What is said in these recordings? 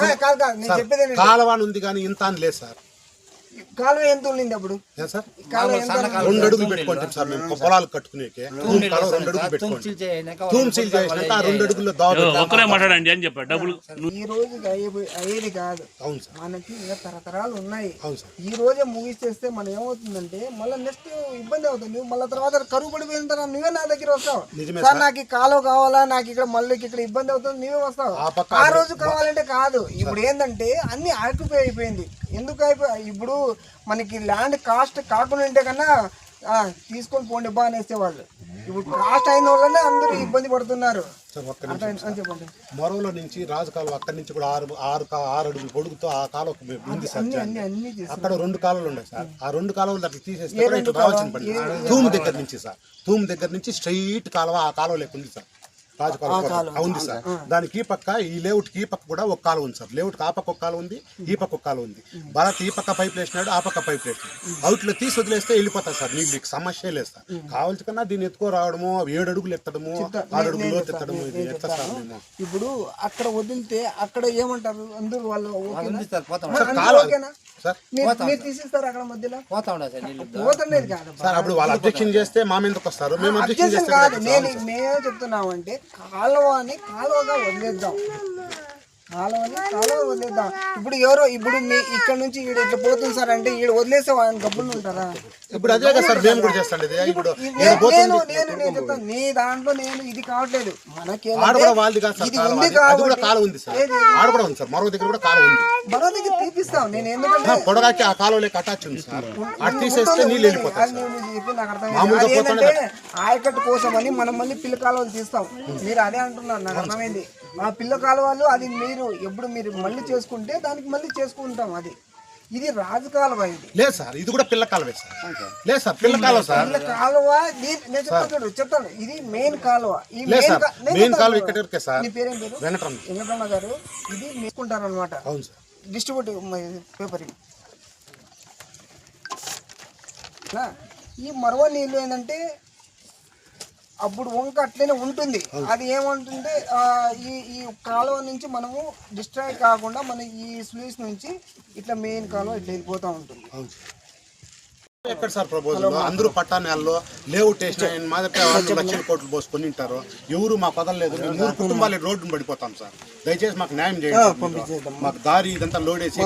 సరే రాజు ఉంది కానీ ఇంత అని లేదు సార్. కాలువ ఎంత ఉండింది అప్పుడు? రెండు అడుగులు పెట్టుకుంటాం సార్ మేము. పొలాలు కట్టుకునేకి. తూము కాలువ రెండు అడుగులు పెట్టుకోండి. తూము సీల్ చేసినాక ఆ రెండు అడుగుల్లో దావ ఒక్కరే మాట్లాడండి అని చెప్పారు డబ్బులు ఈ రోజు అయ్యే- అయ్యేది కాదు. అవును సార్. మనకి ఇంకా తరతరాలు ఉన్నాయి. అవును సార్. ఈ రోజే ముగిస్తేస్తే మనం ఏమవుతుందంటే మళ్ళీ నెక్స్ట్ ఇబ్బంది అవుతుంది. నువ్వు మళ్ళీ తర్వాత కరువు పడిపోయిన తర్వాత నువ్వే నా దగ్గర వస్తావు. నిజమే సార్ నాకు ఈ కాలువ కావాలా? నాకు ఇక్కడ మళ్ళీ ఇక్కడ ఇబ్బంది అవుతుంది. నువ్వే వస్తావు. ఆ పక్క ఆ రోజు కావాలంటే కాదు. ఇప్పుడు ఏంటంటే అన్ని ఆక్యుపై అయిపోయింది. ఎందుకు అయిపోయి ఇప్పుడు మనకి ల్యాండ్ కాస్ట్ కాకుండా ఉంటే కన్నా తీసుకొని పోండి బా అనేసేవాళ్ళు. ఇప్పుడు కాస్ట్ అయిన వాళ్ళనే అందరూ ఇబ్బంది పడుతున్నారు. మొరవలో నుంచి రాజు కాలువ అక్కడి నుంచి కూడా ఆరు ఆరు ఆరు అడుగులు పొడుగుతో ఆ కాలువ ఉంది సార్ చేస్తారు అక్కడ రెండు కాలువలు ఉన్నాయి సార్. ఆ రెండు కాలువలు అట్లా తీసేస్తే రావాల్సిన పని. తూము దగ్గర నుంచి సార్. తూము దగ్గర నుంచి స్ట్రైట్ కాలువ ఆ కాలువ లేక ఉంది సార్. కాలువ. ఆ ఉంది సార్. దానికి ఈ పక్క ఈ లేఅవుట్కి ఈ పక్క కూడా ఒక కాలువ ఉంది సార్. లేఅవుట్ ఆ పక్క ఒక కాలువ ఉంది ఈ పక్క ఒక కాలువ ఉంది. భరత్ ఈ పక్క పైప్ వేసినాడు ఆ పక్క పైప్ వేసినాడు అవుట్లో తీసి వదిలేస్తే వెళ్ళిపోతాయి సార్ నీళ్ళు మీకు సమస్య లేదు సార్. కావాల్సి కన్నా దీన్ని ఎత్తుకో రావడము ఏడు అడుగులు ఎత్తడము ఆరు అడుగులు ఎత్తడము ఇది సార్ ఇప్పుడు అక్కడ వదిలితే అక్కడ ఏమంటారు? అందరూ వాళ్ళు కాలువ సార్? మీరు తీసిస్తారు అక్కడ మధ్యలో? పోతా ఉండదు సార్ నీళ్ళు. పోతుండేది కాదు సార్ అప్పుడు వాళ్ళు అబ్జెక్షన్ చేస్తే మా మీదకి వస్తారు. మేము అబ్జెక్షన్ కాదు. నేను మేమే చెప్తున్నామంటే కాలువని కాలువగా వదిలేద్దాం. వదిలేద్దాం? ఇప్పుడు ఎవరో ఇప్పుడు మీ ఇక్కడ నుంచి ఈడ ఇట్లా పోతుంది సార్ అంటే ఈడ వదిలేస్తే ఆయన గబ్బులు ఉంటారా? ఇప్పుడు అదే కదా సార్ మేము కూడా చేస్తాం ఇది. ఇప్పుడు నే- నేను నేను నేను చెప్తాను. నీ దాంట్లో నేను ఇది కావట్లేదు. మనకి ఆడ కూడా ఇది ఉంది అది. అది కూడా కాబట్టి కాలువ ఉంది సార్. ఆడ కూడా ఉంది సార్ మరో దగ్గర కూడా ఉంది. మరో దగ్గర తీపిస్తాం. నేను ఎందుకంటే ఆ, పొడగాకి ఆ కాలువలోకి అటాచ్ ఉంది సార్. అటు తీసేస్తే నీళ్ళు వెళ్ళిపోతాయి అది నేను మీకు చెప్పి నాకు అర్థమైంది. ఆయకట్టు కోసం అని మనం మళ్ళీ పిల్ల కాలువలు తీస్తాం. మీరు అదే అంటున్నారు నాకు అర్థమైంది. ఆ పిల్ల కాలువలు అది మీరు ఎప్పుడు మీరు మళ్ళీ చేసుకుంటే దానికి మళ్ళీ చేసుకుంటాం అది. ఇది రాజు కాలువ ఇది. లేదు సార్ ఇది కూడా పిల్ల కాలువే సార్. లేదు సార్ పిల్ల కాలువ సార్. పిల్ల కాలువ నేను చెప్తాను చెప్తాను. ఇది మెయిన్ కాలువ. ఈ మెయిన్ కాలువ. ఇక్కడ సార్. నీ పేరేం పేరు? వెంకటరమణ. వెంకటరమణ గారు ఇది తీసుకుంటారనమాట అవును సార్. డిస్ట్రిబ్యూటివ్ పేపర్ ఈ మరవ నీళ్ళు ఏంటంటే అప్పుడు వంక అట్లనే ఉంటుంది. అది ఏమంటుంటే ఈ ఈ కాలువ నుంచి మనము డిస్ట్రాయ్ కాకుండా మన ఈ స్లూస్ నుంచి ఇట్లా మెయిన్ కాలువ ఇట్లా వెళ్ళిపోతూ ఉంటుంది. ఎక్కడ సార్ ప్రపోజల్? అందరూ పట్టా నెలలో లేఅవుట్ వేసిన మొదట వాళ్ళు లక్షల కోట్లు పోసుకొని ఉంటారు ఎవరు మాకు వదలలేదు మేము మూడు కుటుంబాలు రోడ్డును పడిపోతాం సార్. దయచేసి మాకు న్యాయం చేయండి. మాకు దారి ఇదంతా లోడ్ వేసి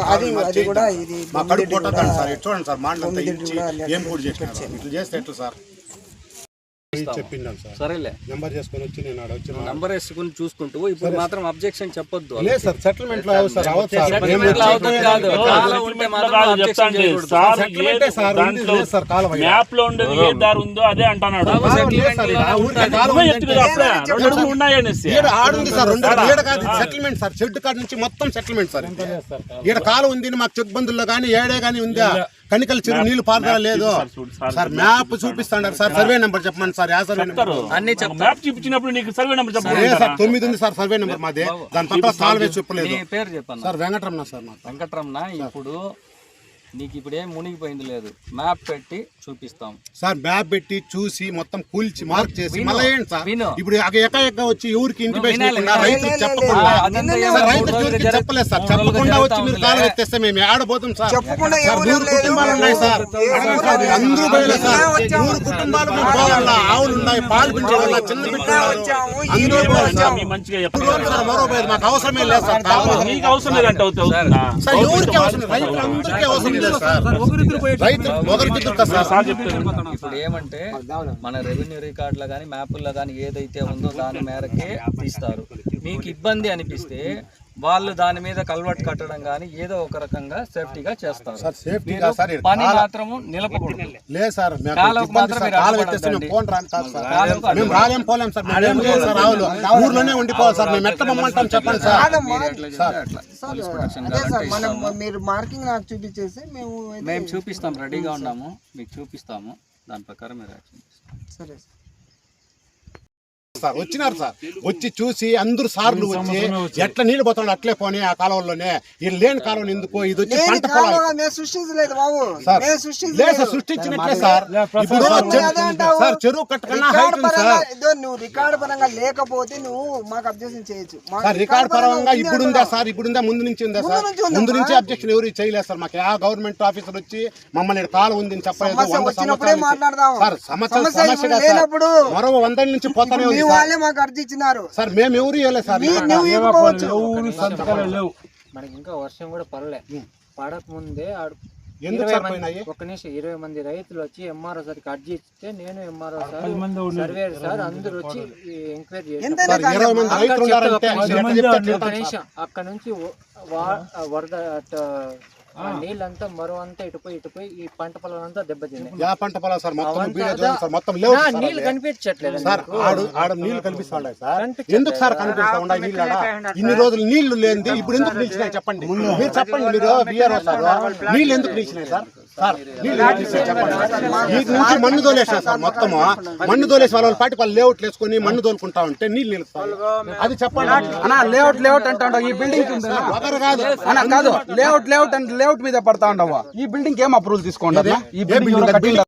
మా కడుపు కొట్టద్దండి సార్. చూడండి సార్ మాండంతా ఇచ్చి ఏం కూడా చేసినారు. ఇట్లా చేస్తే ఎట్లా సార్? చెప్పిండాను సార్. సరేలే. నెంబర్ చేసుకొని వచ్చి నేను ఆడ వచ్చి నంబర్ వేసుకుని చూసుకుంటూ ఇప్పుడు మాత్రం అబ్జెక్షన్ చెప్పొద్దు లేదు సార్ సెటిల్మెంట్లో అవ్వదు సార్ అవ్వదు సార్. మేము Settlement లో అవుతుంది కాదు. కాలం ఉంటే మాత్రం objection చేయకూడదు. సెటిల్మెంటే సార్ ఉంది లేదు సార్ కాలువ మ్యాప్లో ఉండేది ఏ దారి ఉందో అదే అంటున్నాడు. లేదు సార్ ఇలా ఊరికే కాలువ నువ్వే ఉంది. చెప్తున్నావు అప్పుడే. రెండు అడుగులు ఉన్నాయనేసి ఈడ ఆడుంది సార్ రెండు ఈడ కాదు సెటిల్మెంట్ సార్. షెడ్ కాడ నుంచి మొత్తం సెటిల్మెంట్ సార్. ఈడ కాలు ఉంది మాకు చెక్ బంధుల్లో కానీ ఏడే కానీ ఉందా? కనికల చెరువు నీళ్ళు పారుదల లేదు. సార్. మ్యాప్ చూపిస్తాడారు సార్ సర్వే నెంబర్ చెప్పండి సార్ యా సర్వే నెంబర్ అన్ని చెప్తా మ్యాప్ చూపించినప్పుడు నీకు సర్వే నెంబర్ చెప్పండి సార్ తొమ్మిది ఉంది సార్. సర్వే నెంబర్ మాది. దాని పక్కన సాల్వే చెప్పలేదు. నీ పేరు సార్ వెంకటరమణ సార్ వెంకటరమణ ఇప్పుడు నీకు ఇప్పుడు ఏం మునిగిపోయింది లేదు. మ్యాప్ పెట్టి చూపిస్తాం. సార్ మ్యాప్ పెట్టి చూసి మొత్తం కూల్చి మార్క్ చేసి మళ్ళీ సార్. ఇప్పుడు ఎక్క ఎక్క వచ్చి ఎవరికి ఇంటిమేషన్ రైతు చెప్పలేదు సార్. చెప్పకుండా వచ్చి మీరు ఉందిలే. కాలు ఎత్తేస్తే మేము ఆడబోతాం సార్. నూరు. కుటుంబాలు ఉన్నాయి సార్. అందరూ పోయలే సార్. నూరు కుటుంబాలు మేము పోవాలా? ఆవులు ఉన్నాయి పాలు చిన్న మరో పోయేది మాకు అవసరమే లేదు సార్. అవసరం లేదంటే ఎవరికి అవసరం లేదు. రైతులందరికీ అవసరం ఇప్పుడు ఏమంటే మన రెవెన్యూ రికార్డులో కానీ మ్యాపుల్లో కానీ ఏదైతే ఉందో దాని మేరకే తీస్తారు. మీకు ఇబ్బంది అనిపిస్తే వాళ్ళు దాని మీద కల్వర్ట్ కట్టడం కానీ ఏదో ఒక రకంగా సేఫ్టీగా చేస్తారు. సార్ సేఫ్టీగా సార్ ఈడ పని మాత్రము నిలపకూడదు. లేదు సార్ ఊర్లోనే ఉండిపోవాలి సార్ మేము ఎట్లా పొమ్మంటాం చెప్పండి సార్. మీరు మార్కింగ్ నాకు చూపించేసి మేము మేము చూపిస్తాం రెడీగా ఉన్నాము. మీకు చూపిస్తాము. దాని ప్రకారం మీరు యాక్షన్. సరే సార్. సార్ వచ్చినారు సార్. వచ్చి చూసి అందరు సార్లు వచ్చి ఎట్లా నీళ్ళు పోతున్నాడు అట్లే పోనీ ఆ కాలువలోనే ఇది లేని కాలువని ఎందుకు? ఇది వచ్చి పంట సార్ లేదు సార్ సృష్టించినట్లే సార్. ఇప్పుడు. సార్ చెరువు కట్టకన్నా రికార్డ్ పరంగా సార్. ఇదో నువ్వు రికార్డ్ పరంగా లేకపోతే నువ్వు మాకు అబ్జెక్షన్ చేయొచ్చు. మాకు సార్ రికార్డ్ పరంగా ఉంది ఇప్పుడు ఉందా. సార్? ఇప్పుడు ఉందా ముందు నుంచి ఉందా సార్ ముందు నుంచి అబ్జెక్షన్ ఎవరు చేయలేదు సార్ మాకు. ఆ గవర్నమెంట్ ఆఫీసర్ వచ్చి మమ్మల్ని కాలం ఉంది అని చెప్పలేదు సమస్య. సార్ మరో వంద నుంచి పోతానే ఉంది వాళ్ళే మాకు అర్జీ ఇచ్చినారు. సార్ మేము ఎవరు ఇవ్వలేదు సార్. నీ- నువ్వు ఇవ్వకపోవచ్చు. మనకి ఇంకా వర్షం కూడా పడలే. పడక ముందే ఆడు ఎందుకు ఇరవై సార్ మంది- పోయినాయి ఒక్క నిమిషం ఇరవై మంది రైతులు వచ్చి ఎంఆర్ఓ సార్కి అర్జీ ఇస్తే నేను ఎంఆర్ఓ సార్ సర్వేర్ సార్ అందరూ వచ్చి ఎంక్వైరీ ఎంతైనా చేశారు సార్ ఇరవై మంది అక్కడ రైతులు చెప్తా ఉన్నారంటే ఒక్క నిమిషం. చెప్తే సార్. అక్కడ నుంచి వ- వా- వరద ఆ నీళ్ళంతా మరో అంతా ఇటుపోయి ఇటుపోయి ఈ పంట పొలాలంతా దెబ్బతిన్నాయి. యా పంట పొలాలు సార్ మొత్తం చూడండి సార్ మొత్తం లేవు సార్ నీళ్ళు. కనిపించట్లేదు. సార్ ఆడు ఆడ నీళ్ళు కనిపిస్తాయి సార్? ఎందుకు సార్ కనిపిస్తా ఉండే నీళ్ళు ఆడ ఇన్ని రోజులు నీళ్ళు లేనిది ఇప్పుడు ఎందుకు నిలిచినాయి చెప్పండి. మీరు చెప్పండి మీరు విఆర్ఓ సార్? నీళ్ళు ఎందుకు నిలిచినాయి సార్? ఈ నుంచి మన్ను తోలేసిన సార్ మొత్తము. మన్ను తోలేసి వాళ్ళ పాటి వాళ్ళు లేఅవుట్లు వేసుకొని మన్ను తోలుకుంటా ఉంటే నీళ్ళు నిలుస్తాయి. అది చెప్పండి. అన్నా లేఅవుట్ లేఅవుట్ అంటాడు ఈ బిల్డింగ్ ఒకరు కాదు. అన్న కాదు లేఅవుట్ లేఅవుట్ అంటే లేఅవుట్ మీద పడతా ఉండవు ఈ బిల్డింగ్ ఏం అప్రూవల్ తీసుకోండి? ఈ బిల్డింగ్